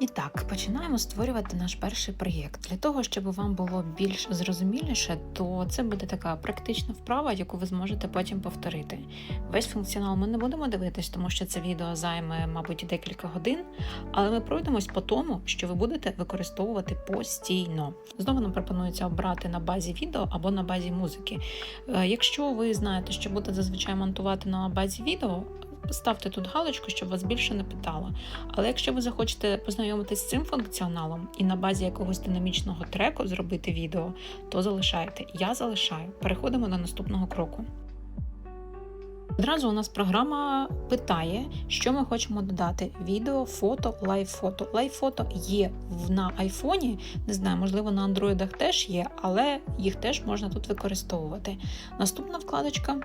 І так, починаємо створювати наш перший проєкт. Для того, щоб вам було більш зрозуміліше, то це буде така практична вправа, яку ви зможете потім повторити. Весь функціонал ми не будемо дивитись, тому що це відео займе, мабуть, декілька годин, але ми пройдемось по тому, що ви будете використовувати постійно. Знову нам пропонується обрати на базі відео або на базі музики. Е, Якщо ви знаєте, що будете зазвичай монтувати на базі відео, ставте тут галочку, щоб вас більше не питало. Але якщо ви захочете познайомитись з цим функціоналом і на базі якогось динамічного треку зробити відео, то залишайте. Я залишаю. Переходимо до наступного кроку. Одразу у нас програма питає, що ми хочемо додати: відео, фото, лайв-фото. Лайв-фото є на айфоні, не знаю, можливо, на андроїдах теж є, але їх теж можна тут використовувати. Наступна вкладочка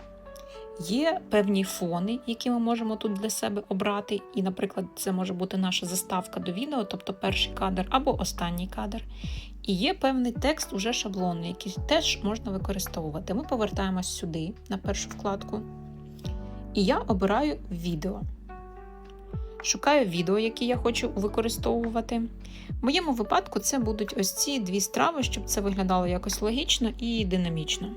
Є певні фони, які ми можемо тут для себе обрати. І, наприклад, це може бути наша заставка до відео, тобто перший кадр або останній кадр. І є певний текст уже шаблонний, який теж можна використовувати. Ми повертаємось сюди, на першу вкладку. І я обираю відео. Шукаю відео, які я хочу використовувати. В моєму випадку це будуть ось ці дві страви, щоб це виглядало якось логічно і динамічно.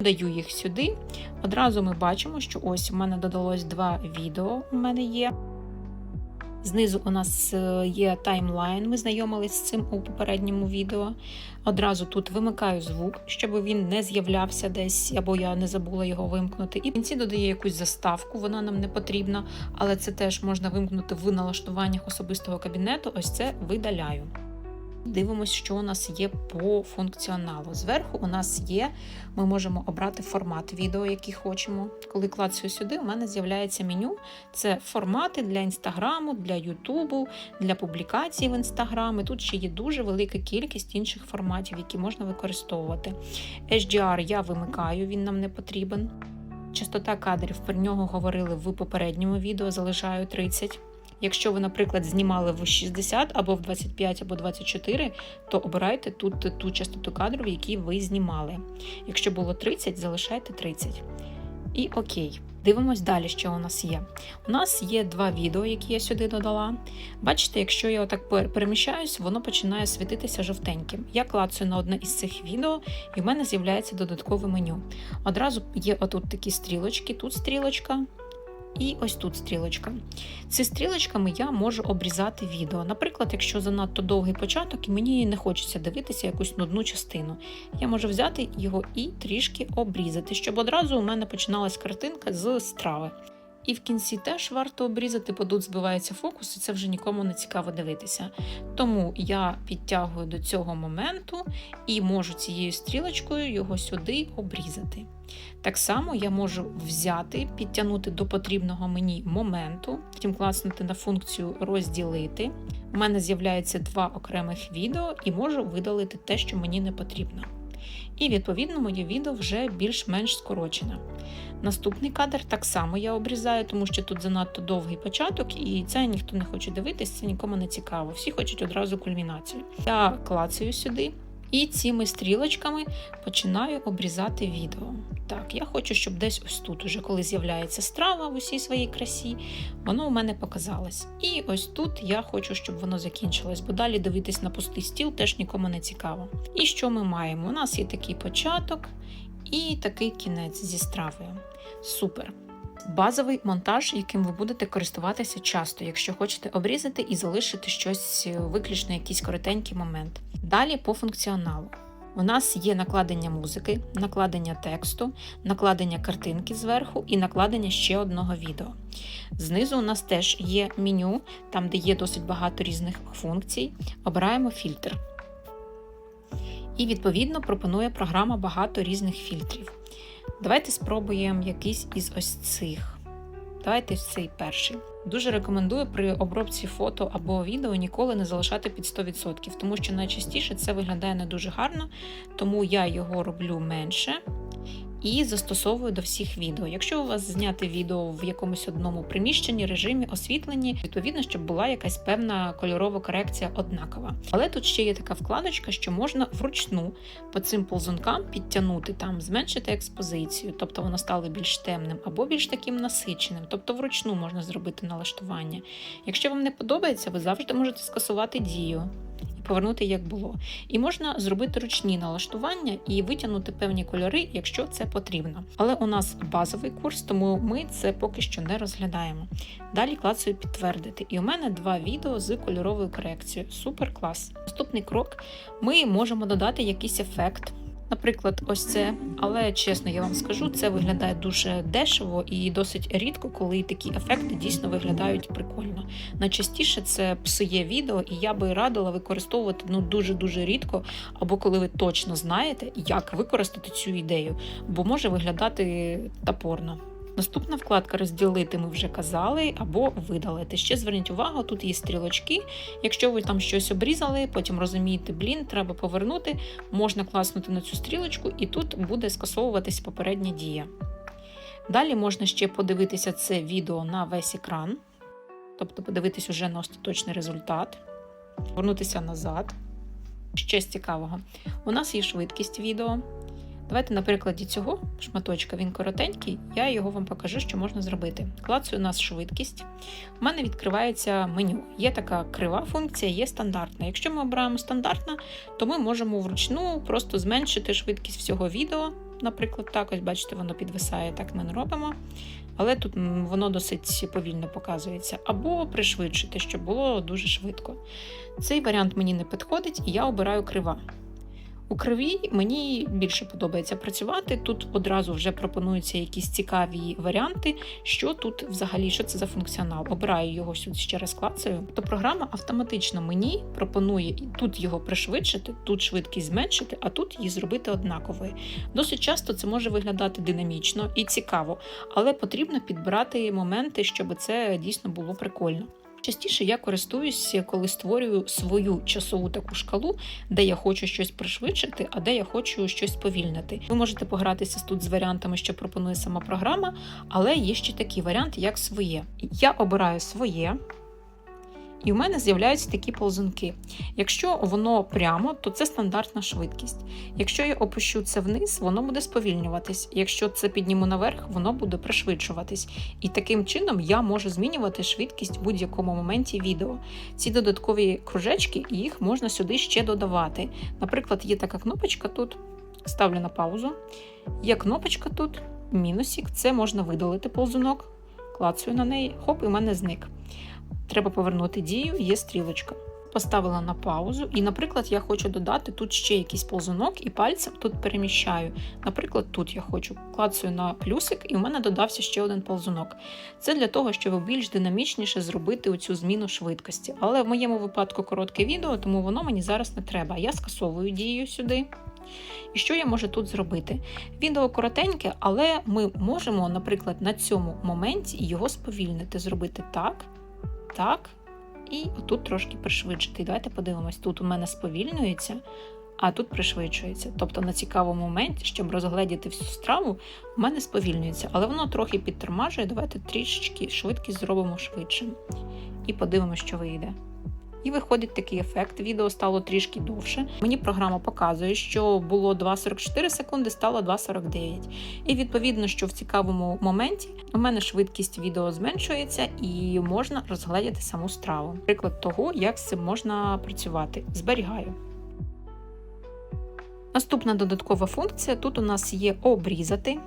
Даю їх сюди. Одразу ми бачимо, що ось у мене додалось два відео. У мене є. Знизу у нас е, є таймлайн, ми знайомились з цим у попередньому відео. Одразу тут вимикаю звук, щоб він не з'являвся десь, або я не забула його вимкнути. І в кінці додає якусь заставку, вона нам не потрібна, але це теж можна вимкнути в налаштуваннях особистого кабінету. Ось це видаляю. Дивимось, що у нас є по функціоналу. Зверху у нас є, ми можемо обрати формат відео, який хочемо. Коли клацаю сюди, у мене з'являється меню. Це формати для інстаграму, для Ютубу, для публікацій в інстаграм. І Тут ще є дуже велика кількість інших форматів, які можна використовувати. HDR я вимикаю, він нам не потрібен. Частота кадрів про нього говорили в попередньому відео, залишаю 30. Якщо ви, наприклад, знімали в 60 або в 25 або 24, то обирайте тут ту частоту кадру, в якій ви знімали. Якщо було 30, залишайте 30. І окей. Дивимось далі, що у нас є. У нас є два відео, які я сюди додала. Бачите, якщо я отак переміщаюсь, воно починає світитися жовтеньким. Я клацаю на одне із цих відео, і в мене з'являється додаткове меню. Одразу є отут такі стрілочки, тут стрілочка. І ось тут стрілочка. Ці стрілочками я можу обрізати відео. Наприклад, якщо занадто довгий початок і мені не хочеться дивитися якусь нудну частину, я можу взяти його і трішки обрізати, щоб одразу у мене починалась картинка з страви. І в кінці теж варто обрізати, бо тут збивається фокус, і це вже нікому не цікаво дивитися. Тому я підтягую до цього моменту і можу цією стрілочкою його сюди обрізати. Так само я можу взяти, підтягнути до потрібного мені моменту, потім класнути на функцію розділити. У мене з'являється два окремих відео і можу видалити те, що мені не потрібно. І відповідно моє відео вже більш-менш скорочене. Наступний кадр так само я обрізаю, тому що тут занадто довгий початок, і це ніхто не хоче дивитися, це нікому не цікаво. Всі хочуть одразу кульмінацію. Я клацаю сюди і цими стрілочками починаю обрізати відео. Так, я хочу, щоб десь ось тут, уже коли з'являється страва в усій своїй красі, воно у мене показалось. І ось тут я хочу, щоб воно закінчилось, бо далі дивитись на пустий стіл теж нікому не цікаво. І що ми маємо? У нас є такий початок і такий кінець зі стравою. Супер. Базовий монтаж, яким ви будете користуватися часто, якщо хочете обрізати і залишити щось е, виключно якийсь коротенький момент. Далі по функціоналу. У нас є накладення музики, накладення тексту, накладення картинки зверху і накладення ще одного відео. Знизу у нас теж є меню, там де є досить багато різних функцій. Обираємо фільтр. І відповідно пропонує програма багато різних фільтрів. Давайте спробуємо якийсь із ось цих. Давайте цей перший. Дуже рекомендую при обробці фото або відео ніколи не залишати під 100%, тому що найчастіше це виглядає не дуже гарно, тому я його роблю менше. І застосовую до всіх відео. Якщо у вас зняти відео в якомусь одному приміщенні, режимі, освітленні, відповідно, щоб була якась певна кольорова корекція однакова. Але тут ще є така вкладочка, що можна вручну по цим ползункам підтягнути там, зменшити експозицію, тобто воно стало більш темним або більш таким насиченим, тобто вручну можна зробити налаштування. Якщо вам не подобається, ви завжди можете скасувати дію повернути як було. І можна зробити ручні налаштування і витягнути певні кольори, якщо це потрібно. Але у нас базовий курс, тому ми це поки що не розглядаємо. Далі клацаю підтвердити. І у мене два відео з кольоровою корекцією. Супер клас. Наступний крок: ми можемо додати якийсь ефект. Наприклад, ось це, але чесно, я вам скажу, це виглядає дуже дешево і досить рідко, коли такі ефекти дійсно виглядають прикольно. Найчастіше це псує відео, і я би радила використовувати ну дуже дуже рідко, або коли ви точно знаєте, як використати цю ідею, бо може виглядати топорно. Наступна вкладка розділити ми вже казали, або видалити. Ще зверніть увагу, тут є стрілочки. Якщо ви там щось обрізали, потім розумієте, блін, треба повернути, можна класнути на цю стрілочку, і тут буде скасовуватись попередня дія. Далі можна ще подивитися це відео на весь екран, тобто подивитись уже на остаточний результат, повернутися назад. Ще з цікавого. У нас є швидкість відео. Давайте на прикладі цього шматочка, він коротенький, я його вам покажу, що можна зробити. Клацаю у нас швидкість. У мене відкривається меню. Є така крива функція, є стандартна. Якщо ми обираємо стандартна, то ми можемо вручну просто зменшити швидкість всього відео. Наприклад, так, ось бачите, воно підвисає, так ми не робимо. Але тут воно досить повільно показується. Або пришвидшити, щоб було дуже швидко. Цей варіант мені не підходить, і я обираю крива. У криві мені більше подобається працювати. Тут одразу вже пропонуються якісь цікаві варіанти, що тут взагалі що це за функціонал. Обираю його сюди ще раз клацаю. То програма автоматично мені пропонує тут його пришвидшити, тут швидкість зменшити, а тут її зробити однаковою. Досить часто це може виглядати динамічно і цікаво, але потрібно підбирати моменти, щоб це дійсно було прикольно. Частіше я користуюся, коли створюю свою часову таку шкалу, де я хочу щось пришвидшити, а де я хочу щось повільнити. Ви можете погратися тут з варіантами, що пропонує сама програма, але є ще такий варіант, як своє. Я обираю своє. І в мене з'являються такі ползунки. Якщо воно прямо, то це стандартна швидкість. Якщо я опущу це вниз, воно буде сповільнюватись. Якщо це підніму наверх, воно буде пришвидшуватись. І таким чином я можу змінювати швидкість в будь-якому моменті відео. Ці додаткові кружечки, їх можна сюди ще додавати. Наприклад, є така кнопочка тут, ставлю на паузу. Є кнопочка тут, мінусик, це можна видалити ползунок, клацаю на неї, хоп, і в мене зник. Треба повернути дію, є стрілочка. Поставила на паузу, і, наприклад, я хочу додати тут ще якийсь ползунок і пальцем тут переміщаю. Наприклад, тут я хочу клацаю на плюсик, і в мене додався ще один ползунок. Це для того, щоб більш динамічніше зробити оцю зміну швидкості. Але в моєму випадку коротке відео, тому воно мені зараз не треба. Я скасовую дію сюди. І що я можу тут зробити? Відео коротеньке, але ми можемо, наприклад, на цьому моменті його сповільнити, зробити так так. І отут трошки пришвидшити. Давайте подивимось, тут у мене сповільнюється, а тут пришвидшується. Тобто на цікавому моменті, щоб розгледіти всю страву, у мене сповільнюється, але воно трохи підтормажує. Давайте трішечки швидкість зробимо швидше. І подивимося, що вийде. І виходить такий ефект. Відео стало трішки довше. Мені програма показує, що було 2,44 секунди, стало 2,49. І відповідно, що в цікавому моменті у мене швидкість відео зменшується і можна розглядати саму страву. Приклад того, як з цим можна працювати. Зберігаю. Наступна додаткова функція тут у нас є обрізати.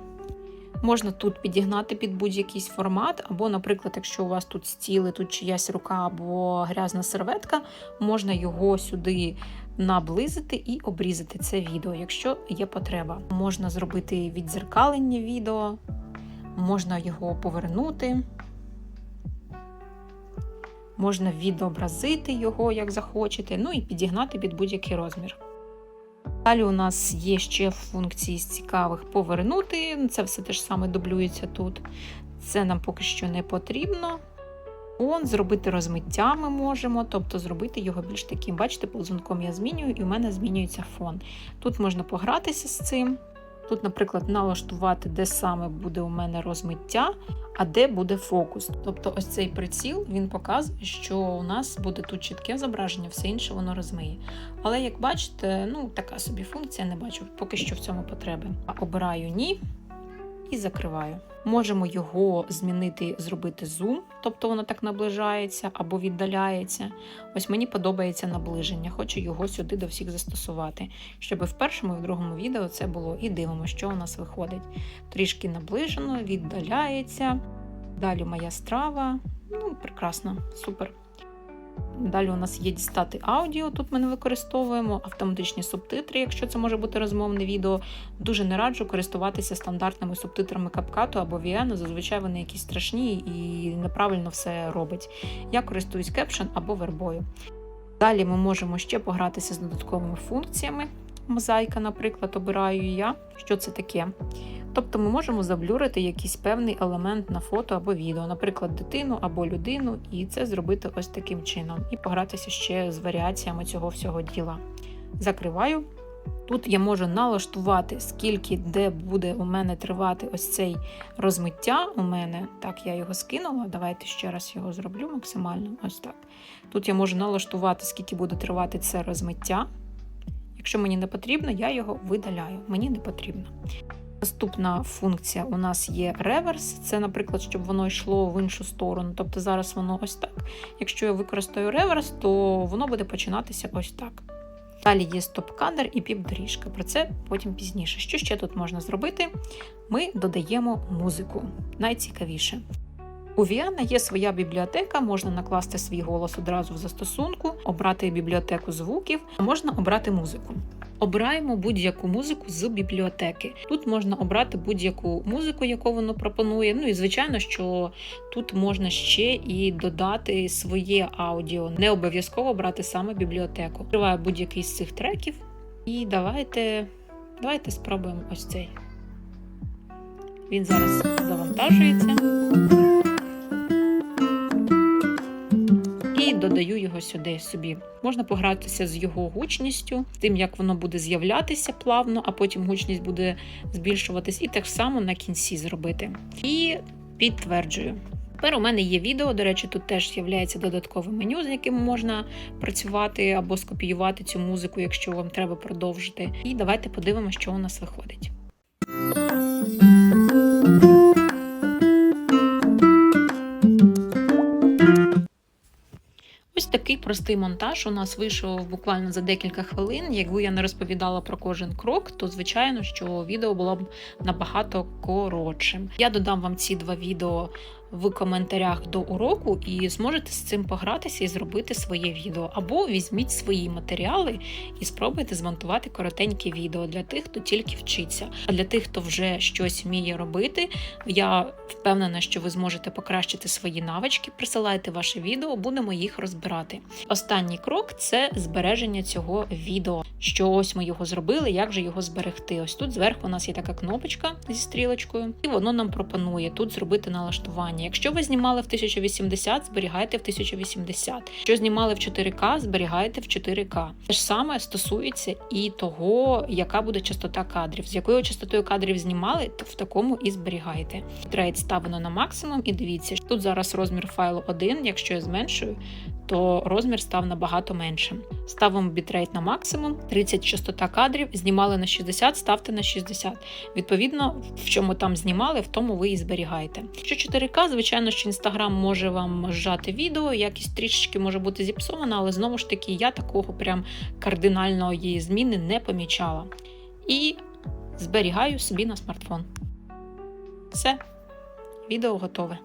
Можна тут підігнати під будь-який формат, або, наприклад, якщо у вас тут стіли, тут чиясь рука або грязна серветка, можна його сюди наблизити і обрізати це відео, якщо є потреба. Можна зробити відзеркалення відео, можна його повернути, можна відобразити його, як захочете, ну і підігнати під будь-який розмір. Далі у нас є ще функції з цікавих повернути. Це все те ж саме дублюється тут. Це нам поки що не потрібно. Он, зробити розмиття ми можемо, тобто зробити його більш таким. Бачите, ползунком я змінюю, і в мене змінюється фон. Тут можна погратися з цим. Тут, наприклад, налаштувати, де саме буде у мене розмиття, а де буде фокус. Тобто, ось цей приціл він показує, що у нас буде тут чітке зображення, все інше воно розмиє. Але як бачите, ну така собі функція, не бачу поки що в цьому потреби. Обираю ні і закриваю. Можемо його змінити, зробити зум, тобто воно так наближається або віддаляється. Ось мені подобається наближення, хочу його сюди до всіх застосувати, щоб в першому і в другому відео це було і дивимося, що у нас виходить. Трішки наближено, віддаляється. Далі моя страва. Ну, прекрасно, супер. Далі у нас є дістати аудіо. Тут ми не використовуємо автоматичні субтитри, якщо це може бути розмовне відео. Дуже не раджу користуватися стандартними субтитрами CapCut або VN. Зазвичай вони якісь страшні і неправильно все робить. Я користуюсь Caption або вербою. Далі ми можемо ще погратися з додатковими функціями. Мозаїка, наприклад, обираю я. Що це таке? Тобто ми можемо заблюрити якийсь певний елемент на фото або відео, наприклад, дитину або людину, і це зробити ось таким чином, і погратися ще з варіаціями цього всього діла. Закриваю. Тут я можу налаштувати, скільки де буде у мене тривати ось цей розмиття. У мене так, я його скинула. Давайте ще раз його зроблю максимально. Ось так. Тут я можу налаштувати, скільки буде тривати це розмиття. Якщо мені не потрібно, я його видаляю. Мені не потрібно. Наступна функція у нас є реверс. Це, наприклад, щоб воно йшло в іншу сторону. Тобто зараз воно ось так. Якщо я використаю реверс, то воно буде починатися ось так. Далі є стоп-кадр і піп-доріжка. Про це потім пізніше. Що ще тут можна зробити? Ми додаємо музику. Найцікавіше. У Віана є своя бібліотека, можна накласти свій голос одразу в застосунку, обрати бібліотеку звуків, а можна обрати музику. Обираємо будь-яку музику з бібліотеки. Тут можна обрати будь-яку музику, яку воно пропонує. Ну і звичайно, що тут можна ще і додати своє аудіо. Не обов'язково брати саме бібліотеку. Відкриваю будь-який з цих треків. І давайте, давайте спробуємо ось цей. Він зараз завантажується. Додаю його сюди собі. Можна погратися з його гучністю, з тим, як воно буде з'являтися плавно, а потім гучність буде збільшуватись, і так само на кінці зробити. І підтверджую. Тепер у мене є відео, до речі, тут теж з'являється додаткове меню, з яким можна працювати або скопіювати цю музику, якщо вам треба продовжити. І давайте подивимося, що у нас виходить. Простий монтаж у нас вийшов буквально за декілька хвилин. Якби я не розповідала про кожен крок, то звичайно, що відео було б набагато коротшим. Я додам вам ці два відео в коментарях до уроку і зможете з цим погратися і зробити своє відео. Або візьміть свої матеріали і спробуйте змонтувати коротеньке відео для тих, хто тільки вчиться. А для тих, хто вже щось вміє робити, я впевнена, що ви зможете покращити свої навички. Присилайте ваше відео, будемо їх розбирати. Останній крок це збереження цього відео. Що ось ми його зробили, як же його зберегти. Ось тут зверху у нас є така кнопочка зі стрілочкою, і воно нам пропонує тут зробити налаштування. Якщо ви знімали в 1080, зберігайте в 1080. Якщо знімали в 4К, зберігайте в 4К. Те ж саме стосується і того, яка буде частота кадрів. З якою частотою кадрів знімали, то в такому і зберігайте. Трейд ставлено на максимум, і дивіться, тут зараз розмір файлу 1, якщо я зменшую, то розмір став набагато меншим. Ставимо бітрейт на максимум, 30 частота кадрів, знімали на 60, ставте на 60. Відповідно, в чому там знімали, в тому ви і зберігаєте. Якщо 4К, звичайно, що Інстаграм може вам зжати відео, якість трішечки може бути зіпсована, але знову ж таки я такого прям кардинальної зміни не помічала. І зберігаю собі на смартфон. Все, відео готове.